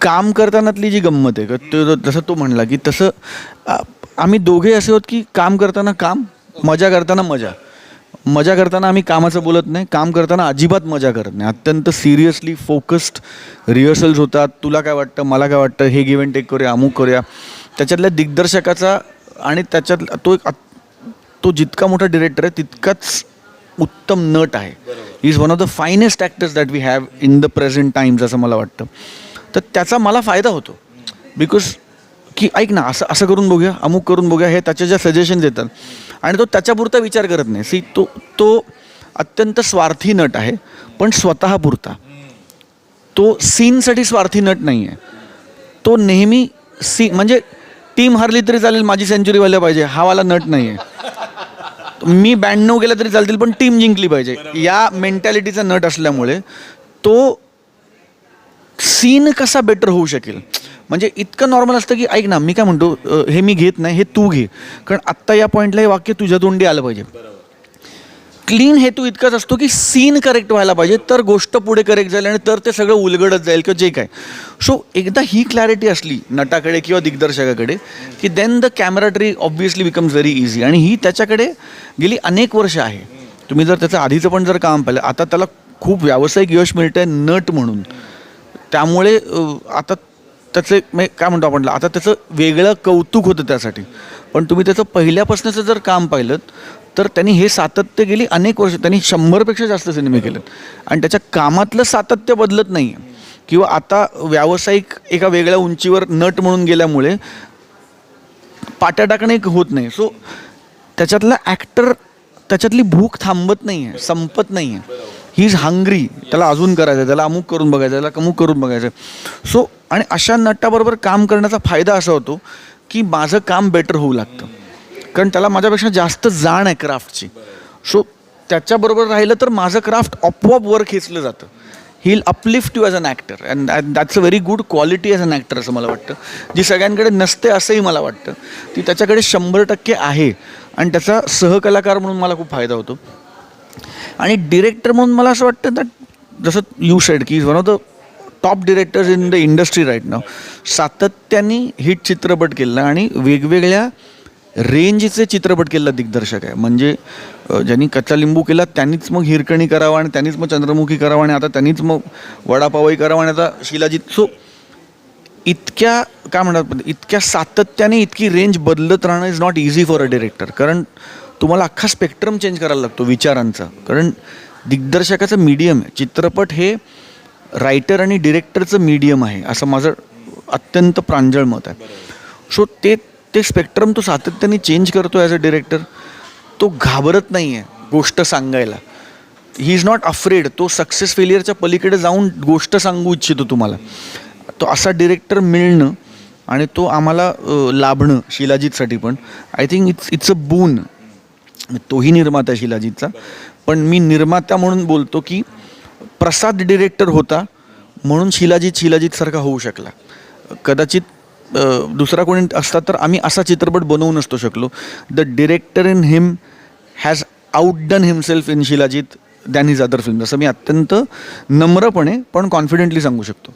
काम करतानातली जी गंमत आहे का तो जसं तो म्हणला की तसं आ, आम्ही दोघे असे आहोत की काम करताना काम मजा करताना मजा. मजा करताना आम्ही कामाचं बोलत नाही काम करताना अजिबात मजा करत नाही. अत्यंत सिरियसली फोकस्ड रिहर्सल्स होतात. तुला काय वाटतं? मला काय वाटतं? हे गिव्हन टेक करूया अमुक करूया. त्याच्यातल्या दिग्दर्शकाचा आणि त्याच्यात तो एक अत- तो जितका मोठा डिरेक्टर आहे तितकाच उत्तम नट आहे. Is one of the finest actors that we have in the present times असं मला वाटतं. तर त्याचा मला फायदा होतो. बिकॉज की ऐक ना असं असं करून बघूया अमुक करून बघूया हे त्याच्या ज्या सजेशन्स येतात. आणि तो त्याच्यापुरता विचार करत नाही. सी तो तो अत्यंत स्वार्थी नट आहे पण स्वतःपुरता तो सीनसाठी स्वार्थी नट नाही आहे तो नेहमी सी म्हणजे टीम हरली तरी चालेल माझी सेंचुरी व्हायला पाहिजे हा वाला नट नाही आहे मी ब्याण्णव गेला तरी चालतील पण टीम जिंकली पाहिजे. या मेंटॅलिटीचा नट असल्यामुळे तो सीन कसा बेटर होऊ शकेल? म्हणजे इतकं नॉर्मल असतं की ऐक ना मी काय म्हणतो हे मी घेत नाही हे तू घे. कारण आत्ता या पॉईंटला हे वाक्य तुझ्या तोंडी आलं पाहिजे. क्लीन हेतू इतकाच असतो की सीन करेक्ट व्हायला पाहिजे तर गोष्ट पुढे करेक्ट जाईल आणि तर ते सगळं उलगडत जाईल किंवा जे काय. सो एकदा ही क्लॅरिटी असली नटाकडे किंवा दिग्दर्शकाकडे की then the camera tree obviously becomes very easy आणि ही त्याच्याकडे गेली अनेक वर्ष आहे. तुम्ही जर त्याचं आधीचं पण जर काम पाहिलं आता त्याला खूप व्यावसायिक यश मिळतं आहे नट म्हणून. त्यामुळे आता त्याचं म्हणजे काय म्हणतो आपण आता त्याचं वेगळं कौतुक होतं त्यासाठी. पण तुम्ही त्याचं पहिल्यापासूनचं जर काम पाहिलं तर त्यांनी हे सातत्य गेली अनेक वर्ष त्यांनी शंभरपेक्षा जास्त सिनेमे केलेत. आणि त्याच्या कामातलं सातत्य बदलत नाही आहे किंवा आता व्यावसायिक एका वेगळ्या उंचीवर नट म्हणून गेल्यामुळे पाट्या टाकणं एक होत नाही. सो त्याच्यातला ॲक्टर त्याच्यातली भूक थांबत नाही आहे संपत नाही आहे ही इज हंग्री त्याला अजून करायचं आहे त्याला अमुक करून बघायचं आहे, त्याला अमुक करून बघायचं आहे. सो आणि अशा नटाबरोबर काम करण्याचा फायदा असा होतो की माझं काम बेटर होऊ लागतं. कारण त्याला माझ्यापेक्षा जास्त जाण आहे क्राफ्टची सो त्याच्याबरोबर राहिलं तर माझं क्राफ्ट आपोआप वर खेचलं जातं. He uplift you as an actor and that's a very good quality as an actor असं मला वाटतं. जी सगळ्यांकडे नसते असंही मला वाटतं. ती त्याच्याकडे शंभर टक्के आहे. आणि त्याचा सहकलाकार म्हणून मला खूप फायदा होतो. आणि डिरेक्टर म्हणून मला असं वाटतं दॅट जसं यू सेड की is one of the top directors in the industry right नाव सातत्याने हिट चित्रपट केला आणि वेगवेगळ्या रेंजचे चित्रपट केलेला दिग्दर्शक आहे. म्हणजे ज्यांनी कच्चा लिंबू केला त्यांनीच मग हिरकणी करावा आणि त्यांनीच मग चंद्रमुखी करावा आणि आता त्यांनीच मग वडापावही करावा आणि आता शिलाजीत. सो इतक्या काय म्हणतात इतक्या सातत्याने इतकी रेंज बदलत राहणं is not easy for a director कारण तुम्हाला अख्खा स्पेक्ट्रम चेंज करायला लागतो विचारांचा. कारण दिग्दर्शकाचं मीडियम आहे. चित्रपट हे रायटर आणि डिरेक्टरचं मीडियम आहे. असं माझं अत्यंत प्रांजळ मत आहे. सो ते ते स्पेक्ट्रम तो सातत्याने चेंज करतो ॲज अ डिरेक्टर तो घाबरत नाही आहे गोष्ट सांगायला. He is not afraid to success फेलियरच्या पलीकडे जाऊन गोष्ट सांगू इच्छितो तुम्हाला. तो असा डिरेक्टर मिळणं आणि तो आम्हाला लाभणं शिलाजीतसाठी पण I think it's it's a boon तोही निर्माता शिलाजीतचा. पण मी निर्माता म्हणून बोलतो की प्रसाद डिरेक्टर होता म्हणून शिलाजीत शिलाजीतसारखा होऊ शकला. कदाचित दुसरा कोणी असता तर आम्ही असा चित्रपट बनवू नसतो शकलो. The director in him has outdone himself in Shilajit than his other film असं मी अत्यंत नम्रपणे पण कॉन्फिडेंटली सांगू शकतो.